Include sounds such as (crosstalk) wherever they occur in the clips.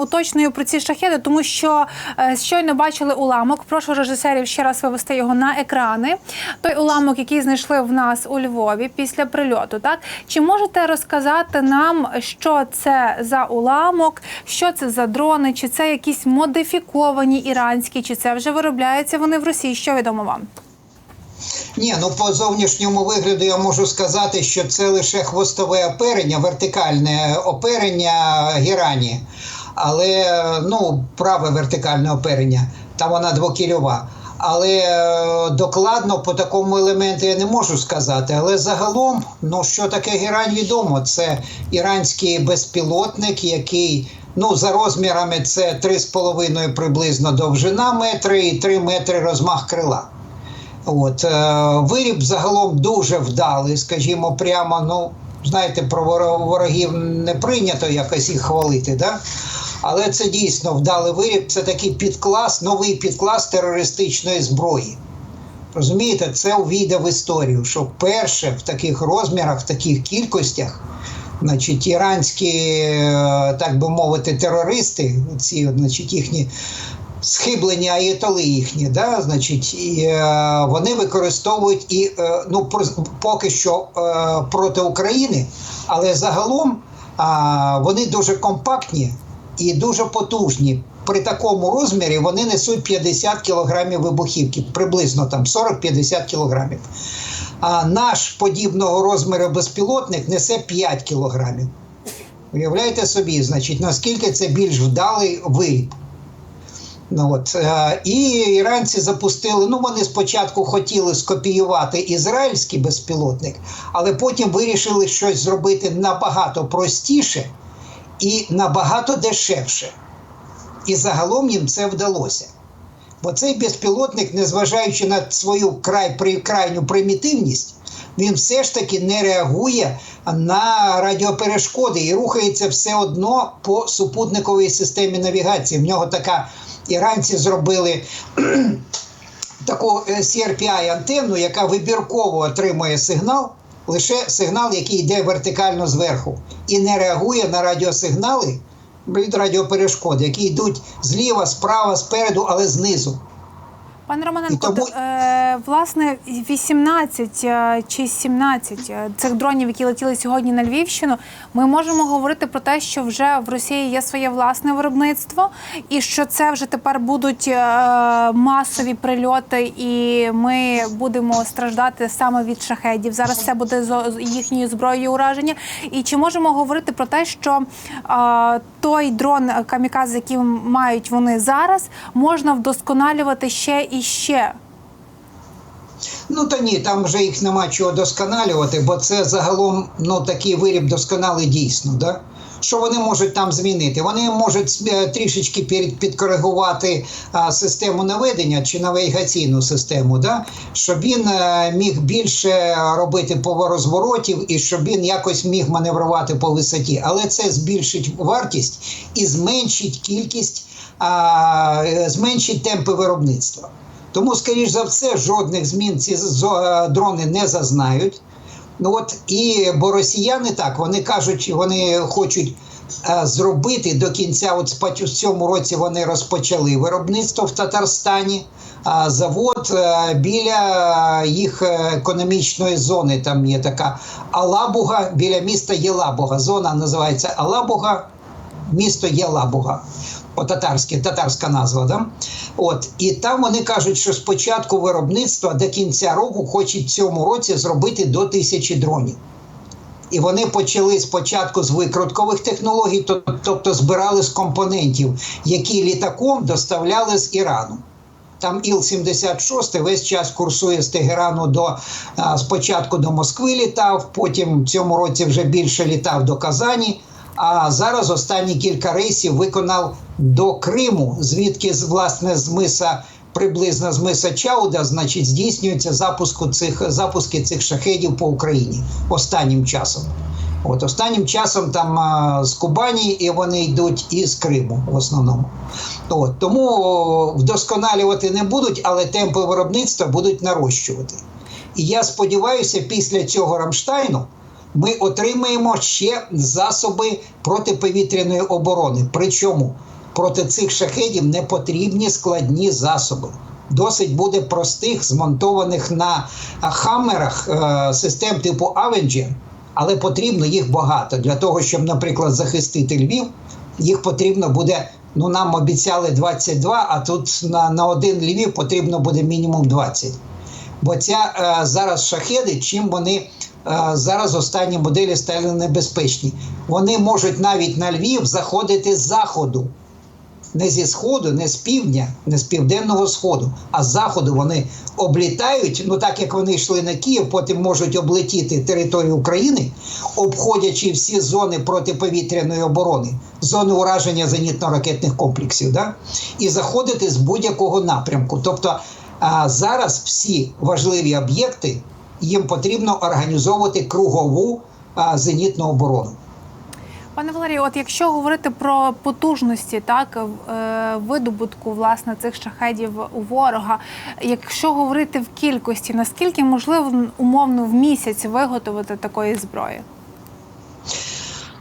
Уточнюю про ці шахеди, тому що е, щойно бачили уламок. Прошу режисерів ще раз вивести його на екрани. Той уламок, який знайшли в нас у Львові після прильоту. Так чи можете розказати нам, що це за уламок, що це за дрони, чи це якісь модифіковані іранські, чи це вже виробляються вони в Росії? Що відомо вам? Ні, ну по зовнішньому вигляду я можу сказати, що це лише хвостове оперення, вертикальне оперення герані, але ну, праве вертикальне оперення, там вона двокільова. Але е, докладно по такому елементу я не можу сказати. Але загалом, ну що таке герань відомо? Це іранський безпілотник, який ну за розмірами це 3,5 приблизно довжина метри і 3 метри розмах крила. От е, виріб загалом дуже вдалий, скажімо, прямо. Ну знаєте, про ворогів не прийнято якось їх хвалити, да? Але це дійсно вдалий виріб. Це такий підклас, новий підклас терористичної зброї. Розумієте, це увійде в історію, що вперше в таких розмірах, в таких кількостях, значить, іранські, е, так би мовити, терористи, ці, значить, їхні схиблені аєтоли їхні, да, значить, і, е, вони використовують і е, ну про- поки що проти України, але загалом а, вони дуже компактні і дуже потужні. При такому розмірі вони несуть 50 кілограмів вибухівки, приблизно там 40-50 кілограмів. А наш подібного розміру безпілотник несе 5 кілограмів. Уявляєте собі, значить, наскільки це більш вдалий виріб. Ну, от, е, і іранці запустили. Ну, вони спочатку хотіли скопіювати ізраїльський безпілотник, але потім вирішили щось зробити набагато простіше і набагато дешевше. І загалом їм це вдалося. Бо цей безпілотник, незважаючи на свою край, крайню примітивність, він все ж таки не реагує на радіоперешкоди і рухається все одно по супутниковій системі навігації. В нього така іранці зробили (clears throat) таку е, CRPI антенну, яка вибірково отримує сигнал, лише сигнал, який йде вертикально зверху, і не реагує на радіосигнали від радіоперешкод, які йдуть зліва, справа, спереду, але знизу. Пане Романенко, тому- е, власне 18 е, чи 17 е, цих дронів, які летіли сьогодні на Львівщину, ми можемо говорити про те, що вже в Росії є своє власне виробництво, і що це вже тепер будуть масові прильоти, і ми будемо страждати саме від шахедів. Зараз це буде з їхньою зброєю ураження. І чи можемо говорити про те, що той дрон каміказ, який мають вони зараз, можна вдосконалювати ще і ще? Ну та ні, там вже їх нема чого досконалювати, бо це загалом ну, такий виріб досконалий дійсно. Да? Що вони можуть там змінити? Вони можуть е, трішечки підкоригувати систему наведення чи навігаційну систему, да? щоб він е, міг більше робити поворозворотів і щоб він якось міг маневрувати по висоті. Але це збільшить вартість і зменшить кількість, е, зменшить темпи виробництва. Тому, скоріш за все, жодних змін ці е, дрони не зазнають. Ну от і бо росіяни так вони кажуть, вони хочуть е, зробити до кінця. От спать- в цьому році вони розпочали виробництво в Татарстані. А завод е, біля їх економічної зони. Там є така Алабуга біля міста Єлабуга. Зона називається Алабуга, місто Єлабуга. По татарськи, татарська назва, да? От і там вони кажуть, що спочатку виробництва до кінця року хочуть цьому році зробити до тисячі дронів. І вони почали спочатку з викруткових технологій, тобто збирали з компонентів, які літаком доставляли з Ірану. Там Іл-76 весь час курсує з Тегерану до спочатку до Москви літав, потім в цьому році вже більше літав до Казані. А зараз останні кілька рейсів виконав до Криму, звідки з власне з миса приблизно з миса Чауда, значить, здійснюється запуску цих запуски цих шахедів по Україні останнім часом. От останнім часом там а, з Кубані і вони йдуть із Криму в основному. От, тому о, вдосконалювати не будуть, але темпи виробництва будуть нарощувати. І я сподіваюся, після цього Рамштайну ми отримаємо ще засоби протиповітряної оборони. Причому проти цих шахедів не потрібні складні засоби. Досить буде простих, змонтованих на хаммерах е, систем типу Avenger, але потрібно їх багато для того, щоб, наприклад, захистити Львів. Їх потрібно буде. Ну, нам обіцяли 22, а тут на, на один Львів потрібно буде мінімум 20. Бо ця е, зараз шахеди, чим вони е, зараз останні моделі стали небезпечні. Вони можуть навіть на Львів заходити з заходу. Не зі сходу, не з півдня, не з південного сходу, а з заходу вони облітають. Ну так як вони йшли на Київ, потім можуть облетіти територію України, обходячи всі зони протиповітряної оборони, зони ураження зенітно-ракетних комплексів, да? і заходити з будь-якого напрямку. Тобто а, зараз всі важливі об'єкти їм потрібно організовувати кругову а, зенітну оборону. Пане Валерію, от якщо говорити про потужності, так е, видобутку власне цих шахедів у ворога, якщо говорити в кількості, наскільки можливо умовно в місяць виготовити такої зброї?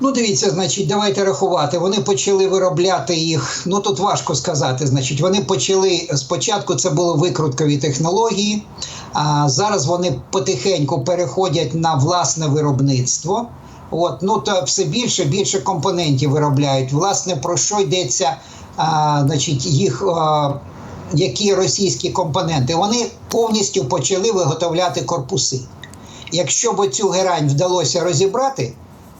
Ну, дивіться, значить, давайте рахувати. Вони почали виробляти їх. Ну тут важко сказати. Значить, вони почали спочатку. Це були викруткові технології, а зараз вони потихеньку переходять на власне виробництво. От, ну то все більше більше компонентів виробляють. Власне, про що йдеться, а, значить, їх. А, які російські компоненти, вони повністю почали виготовляти корпуси. Якщо б цю герань вдалося розібрати,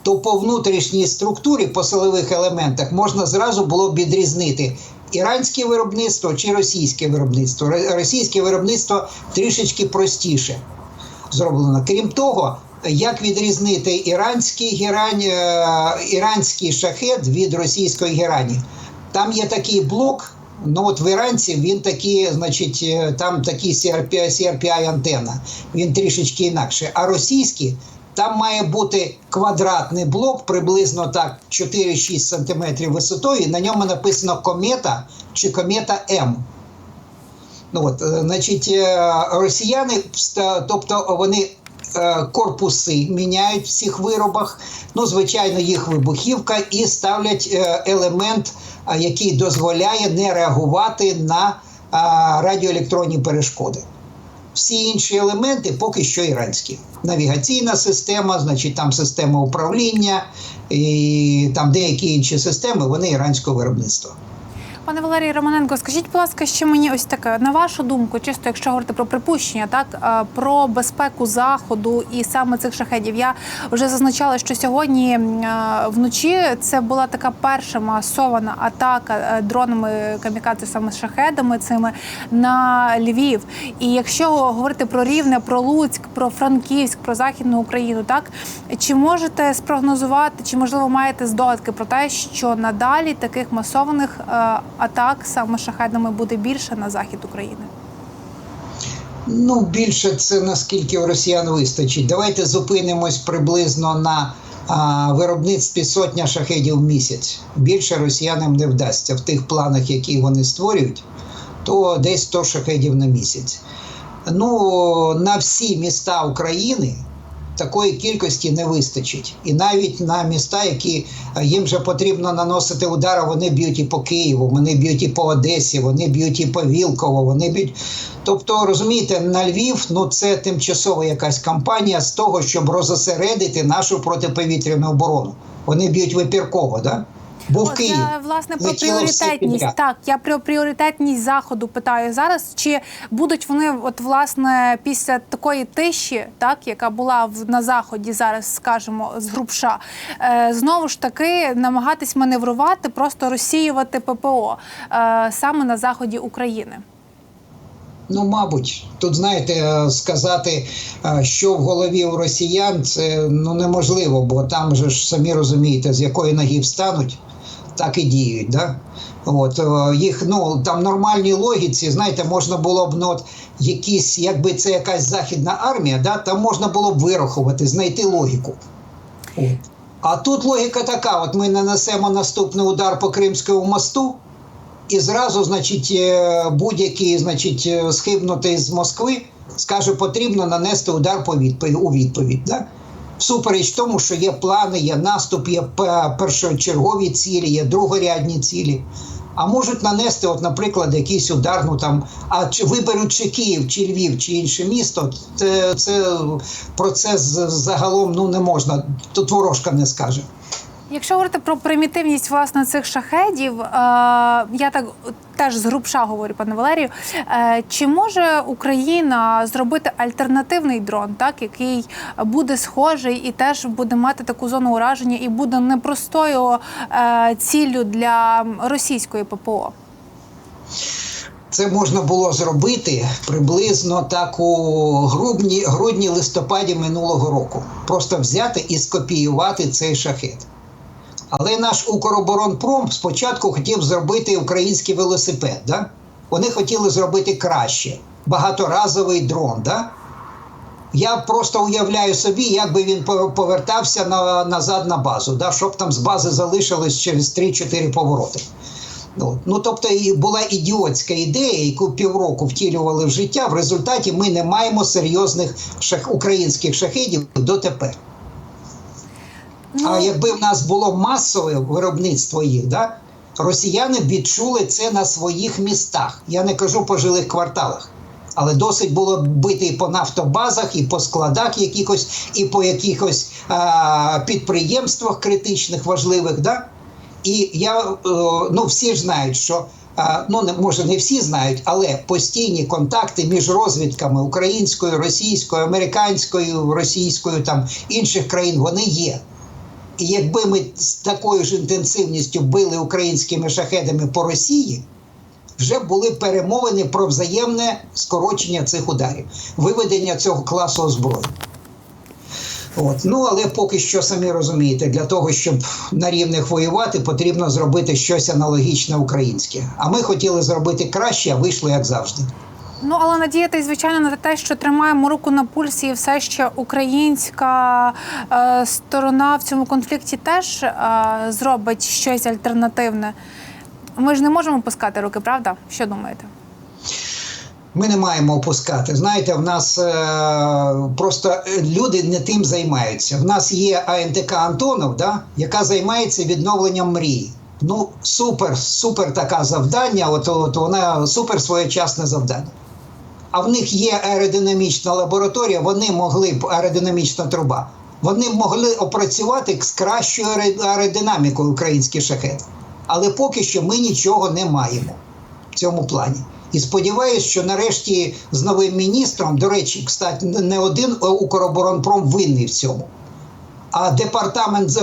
то по внутрішній структурі, по силових елементах можна зразу було б відрізнити іранське виробництво чи російське виробництво. Російське виробництво трішечки простіше зроблено. Крім того, як відрізнити іранський герань, е, іранський шахет від російської герані? Там є такий блок. Ну от в іранців він такий, значить, е, там такі CRPI, CRPI антенна. Він трішечки інакше. А російський там має бути квадратний блок, приблизно так 4-6 см висотою. На ньому написано комета чи комета М. Ну от, е, значить, росіяни, тобто вони корпуси міняють в цих виробах. Ну, звичайно, їх вибухівка і ставлять е, елемент, який дозволяє не реагувати на радіоелектронні перешкоди. Всі інші елементи поки що іранські. Навігаційна система, значить, там система управління і там деякі інші системи, вони іранського виробництва. Пане Валерій Романенко, скажіть, будь ласка, ще мені ось таке на вашу думку, чисто якщо говорити про припущення, так про безпеку заходу і саме цих шахедів. Я вже зазначала, що сьогодні вночі це була така перша масована атака е, дронами камікадзе, саме з шахедами цими на Львів. І якщо говорити про Рівне, про Луцьк, про Франківськ, про Західну Україну, так чи можете спрогнозувати, чи можливо маєте здогадки про те, що надалі таких масованих е, атак саме шахедами буде більше на захід України? Ну, більше це наскільки у росіян вистачить. Давайте зупинимось приблизно на а, виробництві сотня шахедів в місяць. Більше росіянам не вдасться в тих планах, які вони створюють, то десь 100 шахедів на місяць. Ну, на всі міста України такої кількості не вистачить. І навіть на міста, які е, їм вже потрібно наносити удари, вони б'ють і по Києву, вони б'ють і по Одесі, вони б'ють і по Вілково, вони б'ють. Тобто, розумієте, на Львів ну це тимчасова якась кампанія з того, щоб розосередити нашу протиповітряну оборону. Вони б'ють випірково, да? От Київ. я, власне про пріоритетність. Так, я про пріоритетність заходу питаю зараз. Чи будуть вони, от власне, після такої тиші, так яка була в на заході зараз, скажімо, з грубша, е, знову ж таки намагатись маневрувати, просто розсіювати ППО е, саме на заході України? Ну, мабуть, тут знаєте, е, сказати, е, що в голові у росіян, це ну неможливо, бо там же ж самі розумієте, з якої ноги встануть, так і діють. Да? От е, їх ну там нормальній логіці, знаєте, можна було б ну, от, якісь, якби це якась західна армія, да, там можна було б вирахувати, знайти логіку. От. А тут логіка така: от ми нанесемо наступний удар по Кримському мосту. І зразу, значить, е, будь-який, значить, е, схибнутий з Москви скаже, потрібно нанести удар по відповідь у відповідь. Да? Всупереч тому, що є плани, є наступ, є першочергові цілі, є другорядні цілі. А можуть нанести, от, наприклад, якийсь удар, ну там, а чи виберуть чи Київ, чи Львів, чи інше місто, це, це процес загалом ну, не можна, тут ворожка не скаже. Якщо говорити про примітивність власне цих шахедів, е, я так теж з грубша говорю, пане Валерію. Е, чи може Україна зробити альтернативний дрон, так який буде схожий і теж буде мати таку зону ураження, і буде непростою е, ціллю для російської ППО? Це можна було зробити приблизно так у грудні, грудні листопаді минулого року. Просто взяти і скопіювати цей шахет. Але наш Укроборонпром спочатку хотів зробити український велосипед. Да? Вони хотіли зробити краще. Багаторазовий дрон. Да? Я просто уявляю собі, як би він повертався на, назад на базу, да? щоб там з бази залишилось через 3-4 повороти. Ну, ну тобто була ідіотська ідея, яку півроку втілювали в життя. В результаті ми не маємо серйозних шах... українських шахедів дотепер. А якби в нас було масове виробництво їх, да, росіяни б відчули це на своїх містах. Я не кажу по жилих кварталах. Але досить було бити і по нафтобазах, і по складах якихось, і по якихось а, підприємствах критичних, важливих. Да? І я е, ну всі ж знають, що е, ну не може не всі знають, але постійні контакти між розвідками українською, російською, американською, російською там інших країн вони є. Якби ми з такою ж інтенсивністю били українськими шахедами по Росії, вже були перемовини про взаємне скорочення цих ударів, виведення цього класу озброєнь. От. Ну, але поки що самі розумієте, для того, щоб на рівних воювати, потрібно зробити щось аналогічне українське. А ми хотіли зробити краще, а вийшло як завжди. Ну але надіятись, звичайно, на те, що тримаємо руку на пульсі, і все ще українська е, сторона в цьому конфлікті теж е, зробить щось альтернативне. Ми ж не можемо пускати руки, правда? Що думаєте? Ми не маємо опускати. Знаєте, в нас е, просто е, люди не тим займаються. В нас є АНТК Антонов, да, яка займається відновленням мрії. Ну, супер, супер така завдання. От, от вона супер своєчасне завдання. А в них є аеродинамічна лабораторія, вони могли б аеродинамічна труба. Вони могли опрацювати з кращою аеродинамікою український шахет. Але поки що ми нічого не маємо в цьому плані. І сподіваюся, що нарешті з новим міністром, до речі, кстати, не один е, Укроборонпром винний в цьому. А департамент, е,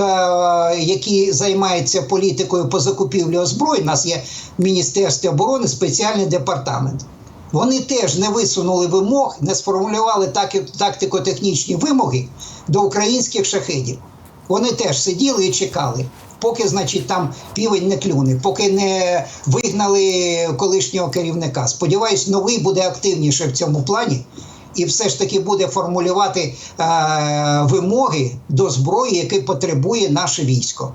який займається політикою по закупівлі озброєнь, у нас є в Міністерстві оборони спеціальний департамент. Вони теж не висунули вимог, не сформулювали так- тактико-технічні вимоги до українських шахедів. Вони теж сиділи і чекали, поки, значить, там півень не клюне, поки не вигнали колишнього керівника. Сподіваюсь, новий буде активніше в цьому плані. І все ж таки буде формулювати е, вимоги до зброї, які потребує наше військо.